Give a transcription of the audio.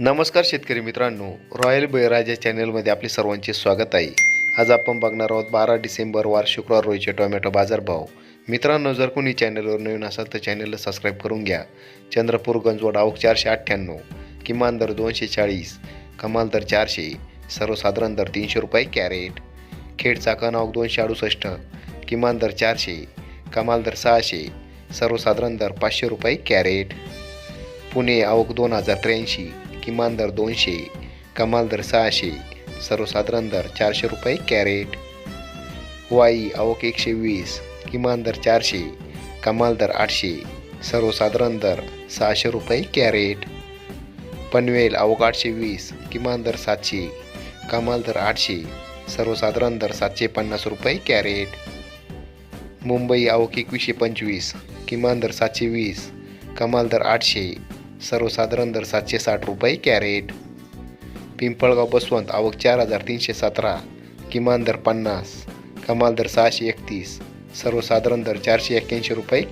नमस्कार शेतकरी मित्रांनो. रॉयल बळीराजा चॅनलमध्ये आपले सर्वांचे स्वागत आहे. आज आपण बघणार आहोत बारा डिसेंबर वार शुक्रवार रोजचे टोमॅटो बाजारभाव. मित्रांनो जर कोणी चॅनलवर नवीन असाल तर चॅनलला सबस्क्राईब करून घ्या. चंद्रपूर गंजवड आवक चारशे अठ्ठ्याण्णव किमान दर दोनशे चाळीस कमाल दर चारशे सर्वसाधारण दर तीनशे रुपये कॅरेट खेड चाकण आवक दोनशे अडुसष्ट किमान दर चारशे कमाल दर सहाशे सर्वसाधारण दर पाचशे रुपये कॅरेट. पुणे आवक दोन हजार त्र्याऐंशी किमान दर दोनशे कमाल दर सहाशे सर्वसाधारण दर चारशे रुपये कॅरेट. वाई आवक एकशे वीस किमान दर चारशे कमाल दर आठशे सर्वसाधारण दर सहाशे रुपये कॅरेट. पनवेल आवक आठशे वीस किमान दर सातशे कमाल दर आठशे सर्वसाधारण दर सातशे पन्नास रुपये कॅरेट. मुंबई आवक एकवीसशे पंचवीस किमान दर सातशे वीस कमाल दर आठशे सर्वसाधारण दर सातशे साठ रुपये कॅरेट. पिंपळगाव बसवंत आवक चार हजार तीनशे सतरा. किमान दर पन्नास कमाल दर सहाशे एकतीस. सर्वसाधारण दर चारशे एक्क्याऐंशी रुपये कॅ